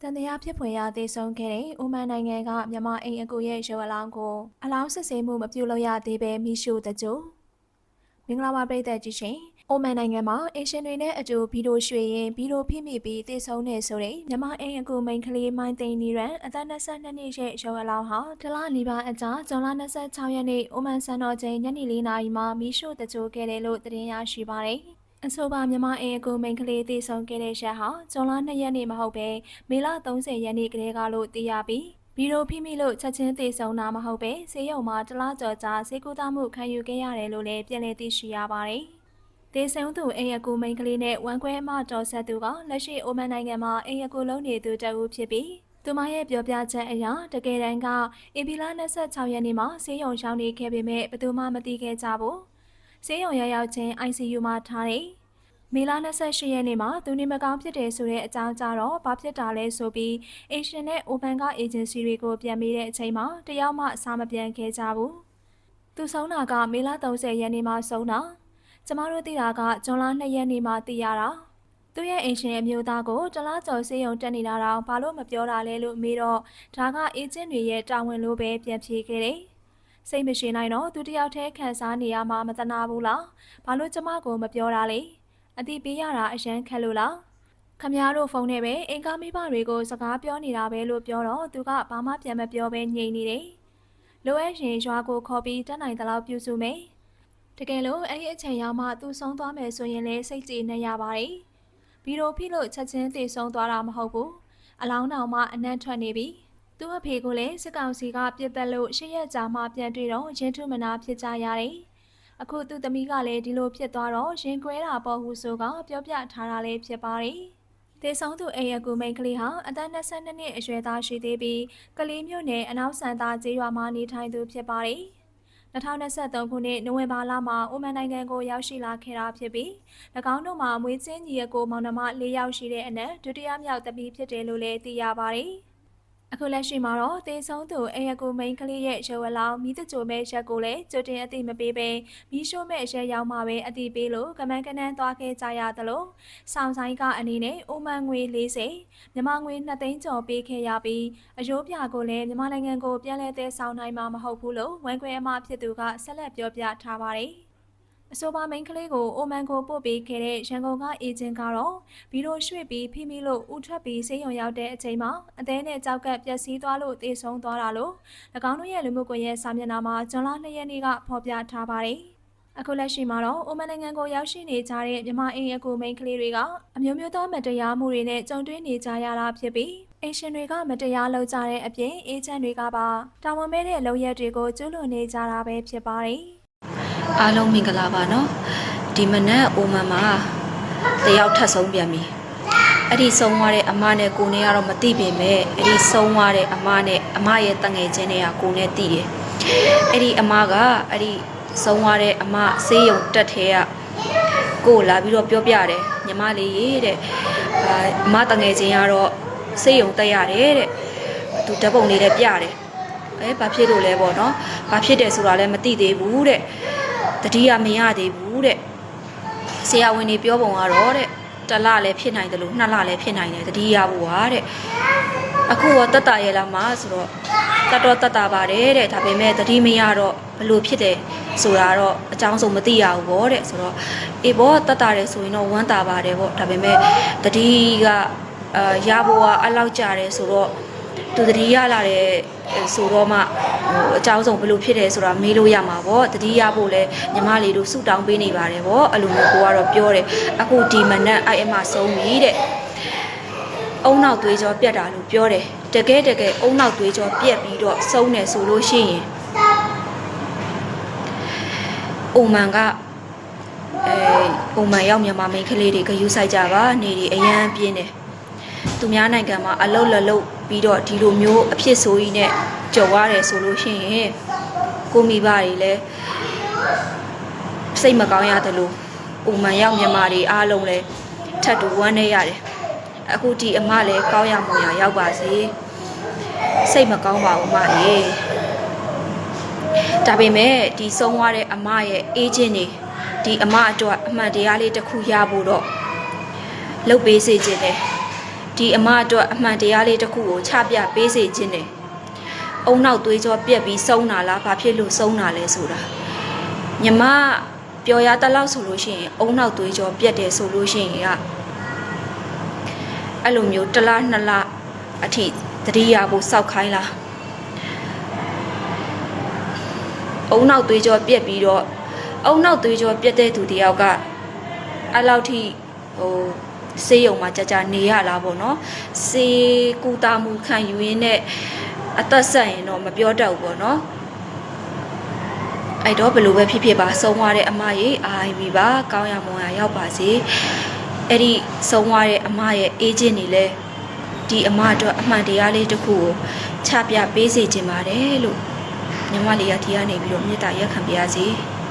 တန်တရားဖြစ်ဖွယ်ရာသေဆုံးခဲ့တဲ့အိုမန်နိုင်ငံကမြန်မာအိမ်အကူရဲ့ရုပ်အလောင်းကိုအလောင်းစစ်ဆေးမှုမပြုလုပ်ရသေးပဲမိရှုတကြိုမင်္ဂလာပါပရိသတ်ကြီးရှင်အိုမန်နိုင်ငံမှာအေရှင်တွေနဲ့အတူဗီဒီယိုရွှေရင်ဗီဒီယိုဖိမိပြီးသေဆုံးနေဆိုတဲ့မြန်မာအိမ်အကူမိန်ကလေးမိုင်းသိန်းနီရန်အသက်22နှစ်ရဲ့ရုပ်အလောင်းဟာတလနီပါအကြာဇွန်လ26ရက်နေ့အိုမန်စံတော်ချိန်ညနေ4နာရီမှာမိရှုတကြိုခဲ့တယ်လို့သတင်းရရှိပါတယ် အဆိုပါမြန်မာအင်အကူမိန်ကလေးတည်ဆုံခဲ့တဲ့ရက်ဟာဇွန်လ2ရက်နေ့မဟုတ်ပဲမေလ30ရက်နေ့ကလေးကလို့သိရပြီးဘီရိုဖိမိလို့ချက်ချင်းတည်ဆုံတာမဟုတ်ပဲဆေးရုံမှာတလားကြော်ကြာဆေးကုသမှုခံယူခဲ့ရတယ်လို့လည်းပြန်လည်သိရှိရပါတယ်။တည်ဆုံသူအင်အကူမိန်ကလေးနဲ့ဝမ်ခွဲအမတော်ဆက်သူကလက်ရှိအိုမန်နိုင်ငံမှာအင်အကူလုံးနေသူတအူးဖြစ်ပြီးသူမရဲ့ပြောပြချက်အရတကယ်တမ်းကအီပီလာ26ရက်နေ့မှာဆေးရုံရောက်နေခဲ့ပေမဲ့ဘယ်သူမှမသိခဲ့ကြဘူး။ ဆေးရုံရောက်ရောက်ချင်း ICU မှာထားတယ်။မေလ28ရက်နေ့မှာသူနေမကောင်းဖြစ်တယ်ဆိုတဲ့အကြောင်းကြားတော့ဘာဖြစ်တာလဲဆိုပြီးအေရှင်နဲ့အိုပန်ကအေဂျင်စီတွေကိုပြန်မေးတဲ့အချိန်မှာတယောက်မှအစာမပြန်ခဲ့ကြဘူး။သူဆုံးတာကမေလ30ရက်နေ့မှာဆုံးတာ။ကျမတို့သိတာကဇွန်လ2ရက်နေ့မှာသိရတာ။သူ့ရဲ့အင်ရှင်အမျိုးသားကိုတလားကျော်စေးရုံတက်နေတာတော့ဘာလို့မပြောတာလဲလို့မေးတော့ဒါကအေဂျင့်တွေရဲ့တာဝန်လို့ပဲပြန်ဖြေခဲ့တယ်။ စိတ်မရှိနိုင်တော့သူတယောက်တည်းခံစားနေရမှာမတနာဘူးလား။ဘာလို့ကျမကိုမပြောတာလဲ။အတိပေးရတာအရန်ခက်လို့လား။ခမရတို့ဖုန်းနဲ့ပဲအင်ကာမိဘတွေကိုစကားပြောနေတာပဲလို့ပြောတော့သူကဘာမှပြန်မပြောဘဲငြိမ်နေတယ်။လိုအပ်ရင်ရွာကိုခေါ်ပြီးတက်နိုင်သလောက်ပြုစုမယ်။တကယ်လို့အဲ့ဒီအချိန်ရောက်မှသူဆုံးသွားမယ်ဆိုရင်လည်းစိတ်ကြည်နေရပါတယ်။ဘီရိုဖိလို့ချက်ချင်းတည်ဆုံးသွားတာမဟုတ်ဘူး။အလောင်းတော်မှအနံ့ထွက်နေပြီ။ သူ့အဖေကလည်းစစ်ကောင်စီကပြစ်တက်လို့ရှစ်ရက်ကြာမှပြန်တွေ့တော့ရင်းထုမနာဖြစ်ကြရတယ်။အခုသူ့သမီးကလည်းဒီလိုဖြစ်သွားတော့ရင်ကွဲတာပေါ့ဟုဆိုကပြောပြထားတာလည်းဖြစ်ပါတယ်။တေဆောင်သူအိမ်အကူမိန်ကလေးဟာအသက်22နှစ်အရွယ်သားရှိသေးပြီးကလေးမျိုးနဲ့အနောက်ဆန်သားကျေးရွာမှာနေထိုင်သူဖြစ်ပါတယ်။2023ခုနှစ်နိုဝင်ဘာလမှာအိုမန်နိုင်ငံကိုရောက်ရှိလာခဲ့တာဖြစ်ပြီး၎င်းတို့မှာမွေးချင်းညီအကိုမောင်နှမ၄ယောက်ရှိတဲ့အနက်ဒုတိယမြောက်သမီးဖြစ်တယ်လို့လည်းသိရပါတယ်။ အခုလက်ရှိမှာတော့တေဆုံးသူအိမ်အကူမိန်ကလေးရဲ့ရုပ်အလောင်းမိတကြိုမဲ့ရက်ကိုလည်းကြိုတင်အသိမပေးပဲမိရှို့မဲ့ရက်ရောက်မှပဲအသိပေးလို့ကမန်းကနန်းသွားခဲ့ကြရသလိုဆောင်းဆိုင်ကအနေနဲ့အိုမန်ငွေ40မြန်မာငွေ2သိန်းကျော်ပေးခဲ့ရပြီးအယိုးပြကိုလည်းမြန်မာနိုင်ငံကိုပြန်လည်သယ်ဆောင်နိုင်မှာမဟုတ်ဘူးလို့ဝန်ခွဲအမဖြစ်သူကဆက်လက်ပြောပြထားပါတယ်။ အဆိုပါမိန်းကလေးကိုအိုမန်ကိုပို့ပေးခဲ့တဲ့ရန်ကုန်ကအေဂျင့်ကတော့ဗီဒီယိုရွှေ့ပြီးဖိမိလို့ဥထွက်ပြီးဆေးရုံရောက်တဲ့အချိန်မှာအသေးနဲ့ကြောက်ကပ်ပျက်စီးသွားလို့တေဆုံးသွားတာလို့၎င်းတို့ရဲ့လူမှုကွန်ရက်စာမျက်နှာမှာဇွန်လ2ရက်နေ့ကဖော်ပြထားပါတယ်။အခုလက်ရှိမှာတော့အိုမန်နိုင်ငံကိုရောက်ရှိနေကြတဲ့မြန်မာအင်အကူမိန်းကလေးတွေကအမျိုးမျိုးသောမတရားမှုတွေနဲ့ကြုံတွေ့နေကြရတာဖြစ်ပြီးအင်ရှင်တွေကမတရားလုပ်ကြတဲ့အပြင်အေဂျင့်တွေကပါတာဝန်မဲ့တဲ့လုပ်ရက်တွေကိုကျူးလွန်နေကြတာပဲဖြစ်ပါတယ်။ အားလုံးမင်္ဂလာပါနော်ဒီမနက်အိုမန်မှာတယောက်ထပ်ဆုံးပြန်ပြီအဲ့ဒီဆုံးသွားတဲ့အမနဲ့ကိုနဲ့ကတော့မသိပေမဲ့အဲ့ဒီဆုံးသွားတဲ့အမနဲ့အမရဲ့တငယ်ချင်းတွေကကိုနဲ့သိတယ်အဲ့ဒီအမကအဲ့ဒီဆုံးသွားတဲ့အမဆေးရုံတက်ထဲကကိုလာပြီးတော့ပြောပြတယ်ညီမလေးရေတဲ့အာအမတငယ်ချင်းကတော့ဆေးရုံတက်ရတယ်တဲ့သူဓာတ်ပုံလေးလည်းပြတယ်အဲဘာဖြစ်လို့လဲပေါ့နော်ဘာဖြစ်တယ်ဆိုတာလည်းမသိသေးဘူးတဲ့ တတိယမရသေးဘူးတဲ့ဆရာဝန်တွေပြောပုံကတော့တဲ့တစ်လလည်းဖြစ်နိုင်တယ်လို့နှစ်လလည်းဖြစ်နိုင်တယ်တတိယဘဝတဲ့အခုရောတက်တာရဲ့လားမဆိုတော့တတ်တော့တက်တာပါတယ်တဲ့ဒါပေမဲ့တတိမရတော့ဘလို့ဖြစ်တယ်ဆိုတာတော့အကြောင်းစုံမသိရဘူးဗောတဲ့ဆိုတော့အေးဘောတက်တာတယ်ဆိုရင်တော့ဝမ်းတာပါတယ်ဗောဒါပေမဲ့တတိကအာရဘဝအလောက်ကြတယ်ဆိုတော့ သူတတိရလာတဲ့ဆိုတော့မှဟိုအကြောင်းဆုံးဘယ်လိုဖြစ်တယ်ဆိုတာမေးလို့ရမှာပေါ့တတိရဖို့လဲညီမလေးတို့ဆူတောင်းပေးနေပါတယ်ပေါ့အဲ့လိုမျိုးကိုကတော့ပြောတယ်အခုဒီမနက်အဲ့အမဆုံးပြီတဲ့အုံနောက်သွေးကြောပြက်တာလို့ပြောတယ်တကယ်တကယ်အုံနောက်သွေးကြောပြက်ပြီးတော့ဆုံးတယ်ဆိုလို့ရှိရင်အိုမန်ကအဲအိုမန်ရောက်မြန်မာမိန်းကလေးတွေကယူဆိုင်ကြပါနေဒီအရန်ပြင်းတယ်သူများနိုင်ငံမှာအလုတ်လလုတ် ပြီးတော့ဒီလိုမျိုးအဖြစ်ဆိုးကြီးနဲ့ကြော်ရတယ်ဆိုလို့ရှိရင်ကိုမိဘတွေလည်းစိတ်မကောင်းရတယ်လို့ဥမန်ရောက်မြန်မာတွေအားလုံးလည်းထပ်တူဝမ်းနေရတယ်အခုဒီအမလည်းကောင်းရမွန်ရရောက်ပါစေစိတ်မကောင်းပါဘူးအမရေဒါပေမဲ့ဒီဆုံးသွားတဲ့အမရဲ့အေဂျင့်တွေဒီအမအတွက်အမှန်တရားလေးတစ်ခုရဖို့တော့လုပ်ပေးစေခြင်းတယ် ဒီအမအတွက်အမှန်တရားလေးတစ်ခုကိုချပြပေးစေခြင်းတယ်အုံနောက်သွေးကြောပြက်ပြီးဆုံးတာလားဘာဖြစ်လို့ဆုံးတာလဲဆိုတာညီမပျော်ရတလောက်ဆိုလို့ရှိရင်အုံနောက်သွေးကြောပြက်တယ်ဆိုလို့ရှိရင်ကအဲ့လိုမျိုးတစ်လားနှစ်လားအထိတတိယဖို့စောက်ခိုင်းလားအုံနောက်သွေးကြောပြက်ပြီးတော့အုံနောက်သွေးကြောပြက်တဲ့သူတယောက်ကအဲ့လောက်ထိဟို ဆေးရုံမှာကြာကြာနေရလားပေါ့နော်ဆေးကူတာမှုခံယူရင်းနဲ့အသက်ဆက်ရင်တော့မပြောတတ်ဘူးပေါ့နော်အဲ့တော့ဘယ်လိုပဲဖြစ်ဖြစ်ပါဆုံးသွားတဲ့အမကြီးအာဘီပါကောင်းရမွန်ရရောက်ပါစေအဲ့ဒီဆုံးသွားတဲ့အမရဲ့အေဂျင့်နေလဲဒီအမအတွက်အမှန်တရားလေးတစ်ခုကိုချပြပေးစေချင်ပါတယ်လို့ညီမလေးကဒီကနေပြီးတော့မေတ္တာရက်ခံပါရစေ။